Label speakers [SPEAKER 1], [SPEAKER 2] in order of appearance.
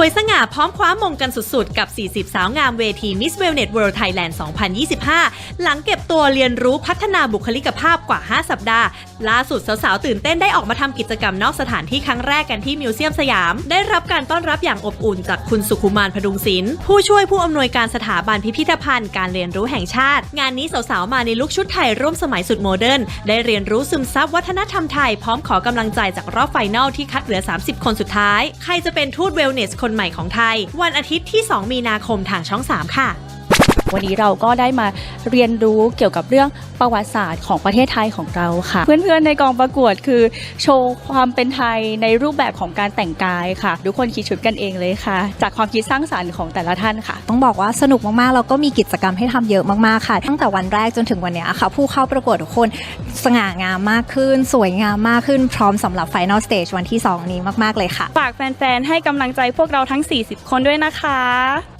[SPEAKER 1] วยสง่าพร้อมคว้ามงกันสุดๆ กับ 40 สาวงามเวที Miss Wellness World Thailand 2025 หลังเก็บตัวเรียนรู้พัฒนาบุคลิกภาพกว่า 5 สัปดาห์ ล่าสุดสาวๆ ตื่นเต้นได้ออกมาทำกิจกรรมนอกสถานที่ครั้งแรกกันที่มิวเซียมสยาม ได้รับการต้อนรับอย่างอบอุ่นจากคุณสุขุมานพดุงศิลป์ผู้ช่วยผู้อำนวยการสถาบันพิพิธภัณฑ์การเรียนรู้แห่งชาติ งานนี้สาวๆ มาในลุคชุดไทยร่วมสมัยสุดโมเดิร์นได้เรียนรู้ซึมซับวัฒนธรรมไทยพร้อมขอกำลังใจจากรอบไฟนอลที่คัดเหลือ 30 คนสุดท้าย ใครจะเป็นทูตเวลเนสคนคนใหม่ของไทย วันอาทิตย์ที่ 2 มีนาคมทางช่อง 3 ค่ะ
[SPEAKER 2] วันนี้เราก็ได้มาเรียนรู้เกี่ยวกับเรื่องประวัติศาสตร์ของประเทศไทยของเราค่ะ เพื่อนๆในกองประกวดคือ โชว์ความเป็นไทยในรูปแบบของการแต่งกายค่ะ ทุกคนคิดชุดกันเองเลยค่ะ จากความคิดสร้างสรรค์ของแต่ละท่านค่ะ
[SPEAKER 3] ต้องบอกว่าสนุกมากๆแล้วก็มีกิจกรรมให้ทำเยอะมากๆค่ะ ตั้งแต่วันแรกจนถึงวันเนี้ยค่ะ ผู้เข้าประกวดทุกคนสง่างามมากขึ้น สวยงามมากขึ้นพร้อมสำหรับ Final Stage วันที่ 2 นี้มากๆเลยค่ะ
[SPEAKER 4] ฝากแฟนๆให้กำลังใจพวกเราทั้ง 40 คนด้วยนะคะ